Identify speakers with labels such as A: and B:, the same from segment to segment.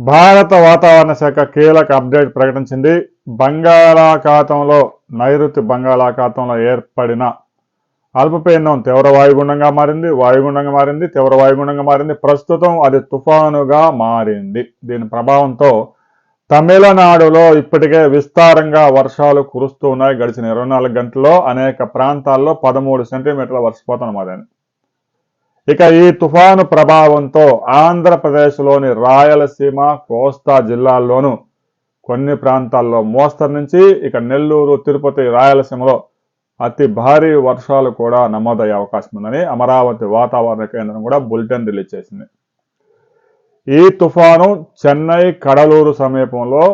A: భారత వాతావరణ శాఖ కీలక అప్డేట్ ప్రకటించింది. బంగాళాఖాతంలో నైరుతి బంగాళాఖాతంలో ఏర్పడిన అల్పపీడనం తీవ్ర వాయుగుండంగా మారింది. వాయుగుండంగా మారింది తీవ్ర వాయుగుండంగా మారింది. ప్రస్తుతం అది తుఫానుగా మారింది. దీని ప్రభావంతో తమిళనాడులో ఇప్పటికే విస్తారంగా వర్షాలు కురుస్తూ ఉన్నాయి. గడిచిన ఇరవై నాలుగు గంటల్లో అనేక ప్రాంతాల్లో పదమూడు సెంటీమీటర్ల వర్షపాతం నమోదైంది. ఇక ఈ తుఫాను ప్రభావంతో ఆంధ్రప్రదేశ్లోని రాయలసీమ కోస్తా జిల్లాల్లోనూ కొన్ని ప్రాంతాల్లో మోస్తరు నుంచి ఇక నెల్లూరు తిరుపతి రాయలసీమలో అతి భారీ వర్షాలు కూడా నమోదయ్యే అవకాశం ఉందని అమరావతి వాతావరణ కేంద్రం కూడా బులెటిన్ రిలీజ్ చేసింది. ఈ తుఫాను చెన్నై కడలూరు సమీపంలో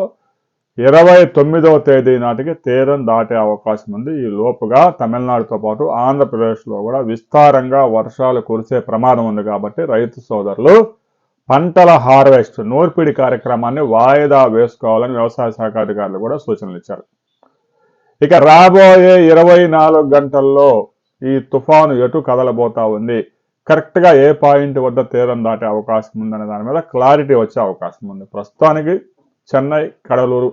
A: ఇరవై తొమ్మిదవ తేదీ నాటికి తీరం దాటే అవకాశం ఉంది. ఈ లోపుగా తమిళనాడుతో పాటు ఆంధ్రప్రదేశ్లో కూడా విస్తారంగా వర్షాలు కురిసే ప్రమాదం ఉంది కాబట్టి రైతు సోదరులు పంటల హార్వెస్ట్ నూర్పిడి కార్యక్రమాన్ని వాయిదా వేసుకోవాలని వ్యవసాయ శాఖ అధికారులు కూడా సూచనలు ఇచ్చారు. ఇక రాబోయే ఇరవై నాలుగు గంటల్లో ఈ తుఫాను ఎటు కదలబోతా ఉంది? కరెక్ట్గా ఏ పాయింట్ వద్ద తీరం దాటే అవకాశం ఉందనే దాని మీద క్లారిటీ వచ్చే అవకాశం ఉంది. ప్రస్తుతానికి చెన్నై కడలూరు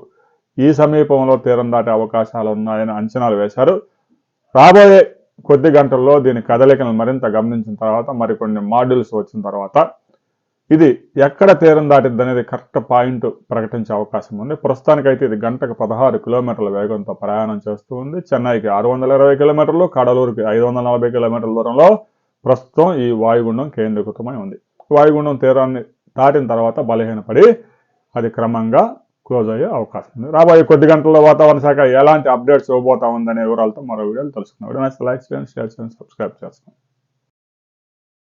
A: ఈ సమీపంలో తీరం దాటే అవకాశాలు ఉన్నాయని అంచనాలు వేశారు. రాబోయే కొద్ది గంటల్లో దీని కదలికలను మరింత గమనించిన తర్వాత మరికొన్ని మాడ్యూల్స్ వచ్చిన తర్వాత ఇది ఎక్కడ తీరం దాటిద్ది అనేది కరెక్ట్ పాయింట్ ప్రకటించే అవకాశం ఉంది. ప్రస్తుతానికైతే ఇది గంటకు పదహారు కిలోమీటర్ల వేగంతో ప్రయాణం చేస్తూ ఉంది. చెన్నైకి ఆరు వందల ఇరవై కిలోమీటర్లు కడలూరుకి ఐదు వందల నలభై కిలోమీటర్ల దూరంలో ప్రస్తుతం ఈ వాయుగుండం కేంద్రీకృతమై ఉంది. వాయుగుండం తీరాన్ని దాటిన తర్వాత బలహీనపడి అది క్రమంగా క్లోజ్ అయ్యే అవకాశం ఉంది. రాబోయే కొద్ది గంటల్లో వాతావరణ శాఖ ఎలాంటి అప్డేట్స్ ఇవ్వబోతా ఉందనే వివరాలతో మరో వీడియోలు తెలుసుకున్నాం వీడియో లైక్ చేయండి షేర్ చేయండి సబ్స్క్రైబ్ చేస్తాం.